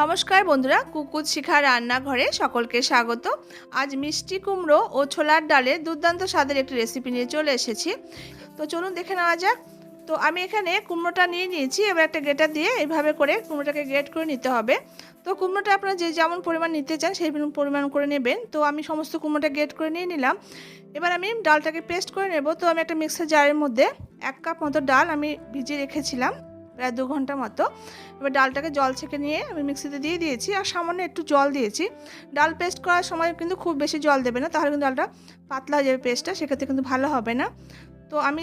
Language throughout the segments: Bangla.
নমস্কার বন্ধুরা, কুকুর শিখা রান্নাঘরে সকলকে স্বাগত। আজ মিষ্টি কুমড়ো ও ছোলার ডালে দুর্দান্ত স্বাদের একটি রেসিপি নিয়ে চলে এসেছি। তো চলুন দেখে নেওয়া যাক। তো আমি এখানে কুমড়োটা নিয়ে নিয়েছি, এবার একটা গেটার দিয়ে এইভাবে করে কুমড়োটাকে গ্রেট করে নিতে হবে। তো কুমড়োটা আপনারা যে যেমন পরিমাণ নিতে চান, সেই পরিমাণ করে নেবেন। তো আমি সমস্ত কুমড়োটা গ্রেট করে নিয়ে নিলাম। এবার আমি ডালটাকে পেস্ট করে নেব। তো আমি একটা মিক্সার জারের মধ্যে এক কাপ মতো ডাল আমি ভিজিয়ে রেখেছিলাম। প্রায় দু ঘণ্টা মতো। এবার ডালটাকে জল ছেঁকে নিয়ে আমি মিক্সিতে দিয়ে দিয়েছি আর সামান্য একটু জল দিয়েছি। ডাল পেস্ট করার সময় কিন্তু খুব বেশি জল দেবে না, তাহলে কিন্তু ডালটা পাতলা হয়ে যাবে পেস্টটা সেক্ষেত্রে কিন্তু ভালো হবে না। তো আমি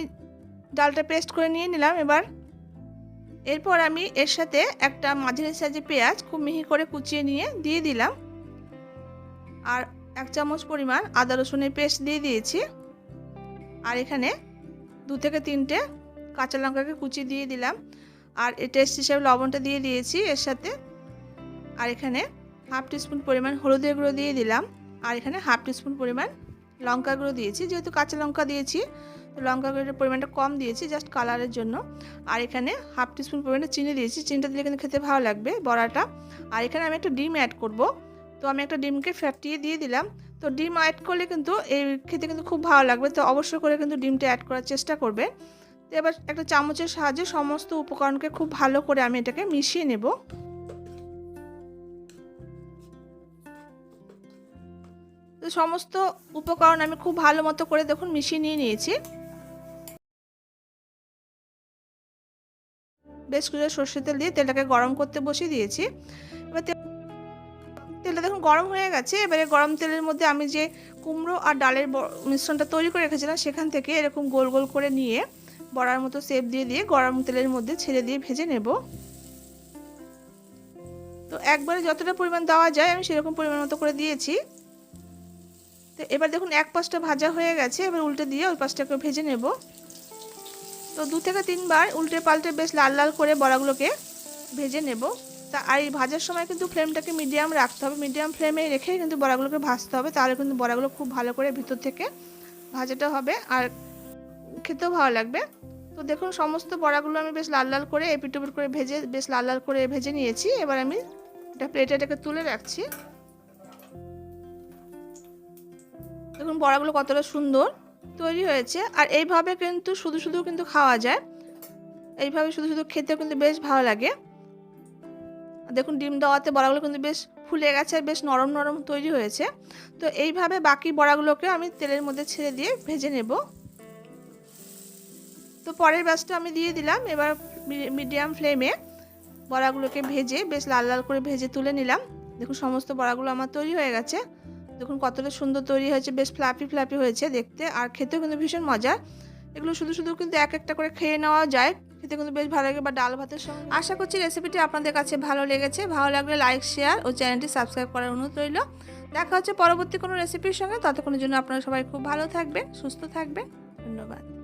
ডালটা পেস্ট করে নিয়ে নিলাম এবার। এরপর আমি এর সাথে একটা মাঝারি সাইজে পেঁয়াজ খুব মিহি করে কুচিয়ে নিয়ে দিয়ে দিলাম। আর এক চামচ পরিমাণ আদা রসুনের পেস্ট দিয়ে দিয়েছি। আর এখানে দু থেকে তিনটে কাঁচা লঙ্কাকে কুচিয়ে দিয়ে দিলাম। আর টেস্ট হিসেবে লবণটা দিয়ে দিয়েছি এর সাথে। আর এখানে হাফ টিস্পুন পরিমাণ হলুদের গুঁড়ো দিয়ে দিলাম। আর এখানে হাফ টিস্পুন পরিমাণ লঙ্কা গুঁড়ো দিয়েছি। যেহেতু কাঁচা লঙ্কা দিয়েছি, তো লঙ্কা গুঁড়োর পরিমাণটা কম দিয়েছি জাস্ট কালারের জন্য। আর এখানে হাফ টিস্পুন পরিমাণে চিনি দিয়েছি। চিনিটা দিলে কিন্তু খেতে ভালো লাগবে বড়াটা। আর এখানে আমি একটা ডিম অ্যাড করব। তো আমি একটা ডিমকে ফ্যাটিয়ে দিয়ে দিলাম। তো ডিম অ্যাড করলে কিন্তু এই খেতে কিন্তু খুব ভালো লাগবে। তো অবশ্যই করে কিন্তু ডিমটা অ্যাড করার চেষ্টা করবে। এবার একটা চামচের সাহায্যে সমস্ত উপকরণকে খুব ভালো করে আমি এটাকে মিশিয়ে নেব। তো সমস্ত উপকরণ আমি খুব ভালো মতো করে দেখুন মিশিয়ে নিয়ে নিয়েছি। বেশ কিছু সর্ষের তেল দিয়ে তেলটাকে গরম করতে বসিয়ে দিয়েছি। এবার তেলটা দেখুন গরম হয়ে গেছে। এবারে গরম তেলের মধ্যে আমি যে কুমড়ো আর ডালের মিশ্রণটা তৈরি করে রেখেছিলাম সেখান থেকে এরকম গোল গোল করে নিয়ে বড়ার মতো সেপ দিয়ে দিয়ে গরম তেলের মধ্যে ছেড়ে দিয়ে ভেজে নেব। তো একবারে যতটা পরিমাণ দেওয়া যায় আমি সেরকম পরিমাণ মতো করে দিয়েছি। তো এবার দেখুন এক পাশটা ভাজা হয়ে গেছে, এবার উল্টে দিয়ে ওই পাশটাকে ভেজে নেব। তো দু থেকে তিনবার উল্টে পাল্টে বেশ লাল লাল করে বড়াগুলোকে ভেজে নেব। তা আর এই ভাজার সময় কিন্তু ফ্লেমটাকে মিডিয়াম রাখতে হবে, মিডিয়াম ফ্লেমে রেখে কিন্তু বড়াগুলোকে ভাজতে হবে, তাহলে কিন্তু বড়াগুলো খুব ভালো করে ভিতর থেকে ভাজাটা হবে। আর খেতেও ভালো লাগবে। তো দেখুন, সমস্ত বড়াগুলো আমি বেশ লাল লাল করে এপিট ওপিট করে ভেজে, বেশ লাল লাল করে ভেজে নিয়েছি। এবার আমি এটা প্লেটে এটাকে তুলে রাখছি। দেখুন, বড়াগুলো কতটা সুন্দর তৈরি হয়েছে। আর এইভাবে কিন্তু শুধু শুধু কিন্তু খাওয়া যায়। এইভাবে শুধু শুধু খেতেও কিন্তু বেশ ভালো লাগে। দেখুন, ডিম দেওয়াতে বড়াগুলো কিন্তু বেশ ফুলে গেছে আর বেশ নরম নরম তৈরি হয়েছে। তো এইভাবে বাকি বড়াগুলোকে আমি তেলের মধ্যে ছেড়ে দিয়ে ভেজে নেব। তো পরের ব্যাচটা আমি দিয়ে দিলাম। এবার মিডিয়াম ফ্লেমে বড়াগুলোকে ভেজে বেশ লাল লাল করে ভেজে তুলে নিলাম। দেখুন সমস্ত বড়াগুলো আমার তৈরি হয়ে গেছে। দেখুন কতটা সুন্দর তৈরি হয়েছে, বেশ ফ্লাপি ফ্লাপি হয়েছে দেখতে। আর খেতেও কিন্তু ভীষণ মজা এগুলো শুধু শুধু কিন্তু এক একটা করে খেয়ে নেওয়া যায়। খেতে কিন্তু বেশ ভালো লাগে। বা ডাল ভাতের সঙ্গে আশা করছি রেসিপিটি আপনাদের কাছে ভালো লেগেছে। ভালো লাগলে লাইক শেয়ার ও চ্যানেলটি সাবস্ক্রাইব করার অনুরোধ রইল। দেখা হচ্ছে পরবর্তী কোনো রেসিপির সঙ্গে। ততক্ষণের জন্য আপনারা সবাই খুব ভালো থাকবেন, সুস্থ থাকবেন। ধন্যবাদ।